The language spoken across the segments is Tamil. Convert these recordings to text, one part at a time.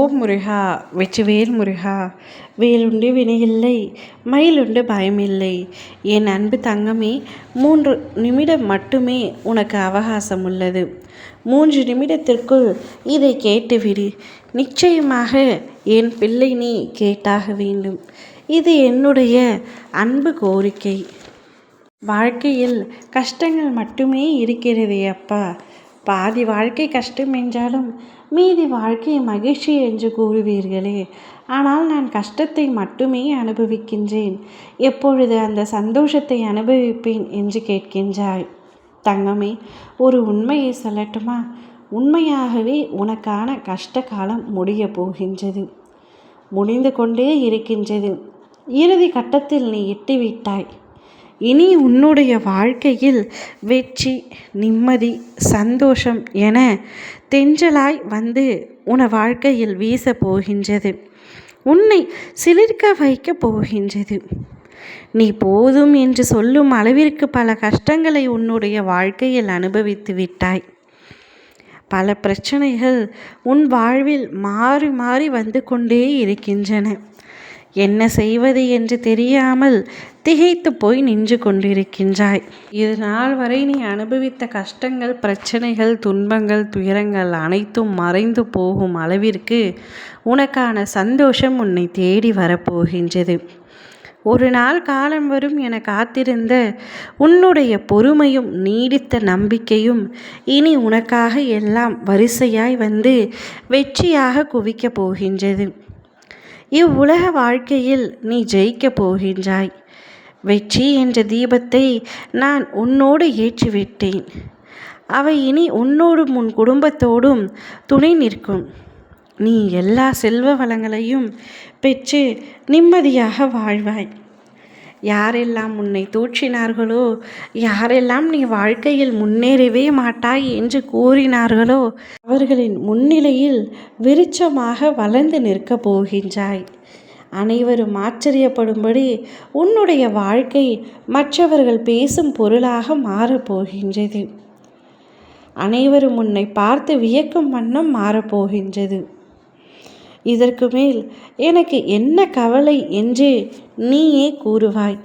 ஓம் முருகா வெற்றிவேல் முருகா வேலுண்டு வினையில்லை மயிலுண்டு பயமில்லை. என் அன்பு தங்கமே மூன்று நிமிடம் மட்டுமே உனக்கு அவகாசம் உள்ளது மூன்று நிமிடத்திற்குள் இதை கேட்டுவிடு. நிச்சயமாக என் பிள்ளை நீ கேட்டாக வேண்டும். இது என்னுடைய அன்பு கோரிக்கை. வாழ்க்கையில் கஷ்டங்கள் மட்டுமே இருக்கிறதே அப்பா. பாதி வாழ்க்கை கஷ்டம் என்றாலும் மீதி வாழ்க்கை மகிழ்ச்சி என்று கூறுவீர்களே. ஆனால் நான் கஷ்டத்தை மட்டுமே அனுபவிக்கின்றேன். எப்பொழுது அந்த சந்தோஷத்தை அனுபவிப்பேன் என்று கேட்கின்றாய் தங்கமே ஒரு உண்மையை சொல்லட்டுமா? உண்மையாகவே உனக்கான கஷ்ட காலம் முடிய போகின்றது. முடிந்து கொண்டே இருக்கின்றது. இறுதி கட்டத்தில் நீ எட்டிவிட்டாய். இனி உன்னுடைய வாழ்க்கையில் வெற்றி நிம்மதி சந்தோஷம் என தென்றலாய் வந்து உன வாழ்க்கையில் வீச போகின்றது. உன்னை சிலிர்க்க வைக்கப் போகின்றது. நீ போதும் என்று சொல்லும் அளவிற்கு பல கஷ்டங்களை உன்னுடைய வாழ்க்கையில் அனுபவித்து விட்டாய். பல பிரச்சனைகள் உன் வாழ்வில் மாறி மாறி வந்து கொண்டே இருக்கின்றன. என்ன செய்வது என்று தெரியாமல் திகைத்து போய் நின்று கொண்டிருக்கின்றாய். இது நாள் வரை நீ அனுபவித்த கஷ்டங்கள் பிரச்சனைகள் துன்பங்கள் துயரங்கள் அனைத்தும் மறைந்து போகும் அளவிற்கு உனக்கான சந்தோஷம் உன்னை தேடி வரப்போகின்றது. ஒரு நாள் காலம் வரும் என காத்திருந்த உன்னுடைய பொறுமையும் நீடித்த நம்பிக்கையும் இனி உனக்காக எல்லாம் வரிசையாய் வந்து வெற்றியாக குவிக்கப் போகின்றது. இவ்வுலக வாழ்க்கையில் நீ ஜெயிக்கப் போகின்றாய். வெற்றி என்ற தீபத்தை நான் உன்னோடு ஏற்றிவிட்டேன். அவை இனி உன்னோடும் உன் குடும்பத்தோடும் துணை நிற்கும். நீ எல்லா செல்வ வளங்களையும் பெற்று நிம்மதியாக வாழ்வாய். யாரெல்லாம் உன்னை தூற்றினார்களோ யாரெல்லாம் நீ வாழ்க்கையில் முன்னேறவே மாட்டாய் என்று கூறினார்களோ அவர்களின் முன்னிலையில் விருச்சமாக வளர்ந்து நிற்கப் போகின்றாய். அனைவரும் ஆச்சரியப்படும்படி உன்னுடைய வாழ்க்கை மற்றவர்கள் பேசும் பொருளாக மாறப்போகின்றது அனைவரும் உன்னை பார்த்து வியக்கும் வண்ணம் மாறப்போகின்றது இதற்கு மேல் எனக்கு என்ன கவலை என்று நீயே கூறுவாய்.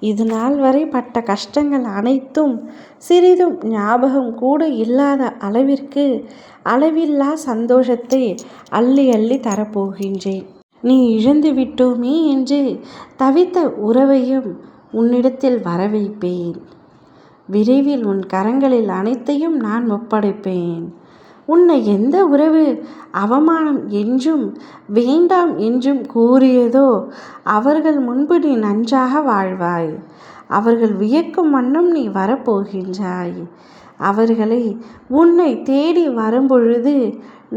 இது நாள் வரை பட்ட கஷ்டங்கள் அனைத்தும் சிறிதும் ஞாபகம் கூட இல்லாத அளவிற்கு அளவில்லா சந்தோஷத்தை அள்ளி அள்ளி தரப்போகின்றேன் நீ இழந்து விட்டோமே என்று தவித்த உறவையும் உன்னிடத்தில் வரவைப்பேன். விரைவில் உன் கரங்களில் அனைத்தையும் நான் ஒப்படைப்பேன். உன்னை எந்த உறவு அவமானம் என்றும் வேண்டாம் என்றும் கூறியதோ அவர்கள் முன்பு நீ நன்றாக வாழ்வாய். அவர்கள் வியக்கும் வண்ணம் நீ வரப்போகின்றாய். அவர்களை உன்னை தேடி வரும்பொழுது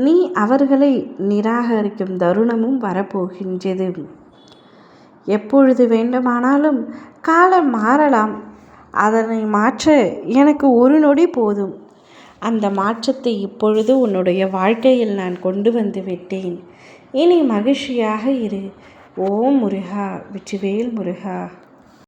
நீ அவர்களை நிராகரிக்கும் தருணமும் வரப்போகின்றது. எப்பொழுது வேண்டுமானாலும் காலம் மாறலாம். அதனை மாற்ற எனக்கு ஒரு நொடி போதும். அந்த மாற்றத்தை இப்பொழுது உன்னுடைய வாழ்க்கையில் நான் கொண்டு வந்து விட்டேன். இனி மகிழ்ச்சியாக இரு. ஓம் முருகா வெற்றிவேல் முருகா.